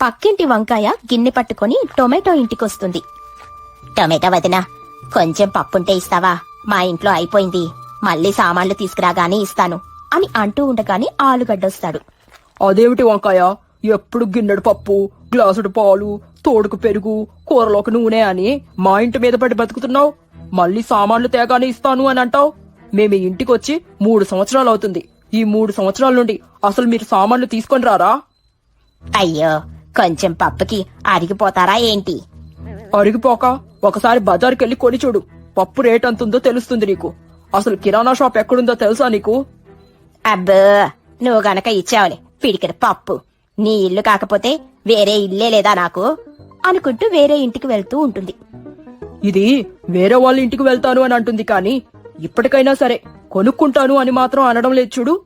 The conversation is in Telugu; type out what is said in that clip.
పక్కింటి వంకాయ గిన్నె పట్టుకొని టొమాటో ఇంటికొస్తుంది. టొమాటో వదినా కొంచెం పప్పుంటే ఇస్తావా? మా ఇంట్లో అయిపోయింది. మళ్ళీ సామాన్లు తీసుకురాగానే ఇస్తాను అని అంటూ ఉండగానే ఆలుగడ్డొస్తాడు. అదేమిటి వంకాయ? ఎప్పుడు గిన్నెడు పప్పు గ్లాసుడు పాలు తోడుకు పెరుగు కూరలోకి నూనె అని మా ఇంటి మీద పడి బతుకుతున్నావు? మళ్ళీ సామాన్లు తేగానే ఇస్తాను అని అంటావు? మేము ఇంటికి వచ్చి మూడు సంవత్సరాలు అవుతుంది ఈ మూడు సంవత్సరాల నుండి అసలు మీరు సామాన్లు తీసుకొని రారా? అయ్యో కొంచెం పప్పుకి అరిగిపోతారా ఏంటి? అరిగిపోక ఒకసారి బజార్కి వెళ్ళి కొని చూడు. పప్పు రేట్ ఎంతుందో తెలుస్తుంది నీకు. అసలు కిరాణా షాప్ ఎక్కడుందో తెలుసా నీకు? అబ్బో నువ్వు గనక ఇచ్చావులే పిడికిన పప్పు. నీ ఇల్లు కాకపోతే వేరే ఇల్లే లేదా నాకు? అనుకుంటూ వేరే ఇంటికి వెళ్తూ ఉంటుంది. ఇది వేరే వాళ్ళ ఇంటికి వెళ్తాను అని అంటుంది కానీ ఇప్పటికైనా సరే కొనుక్కుంటాను అని మాత్రం అనడం లేదు చూడు.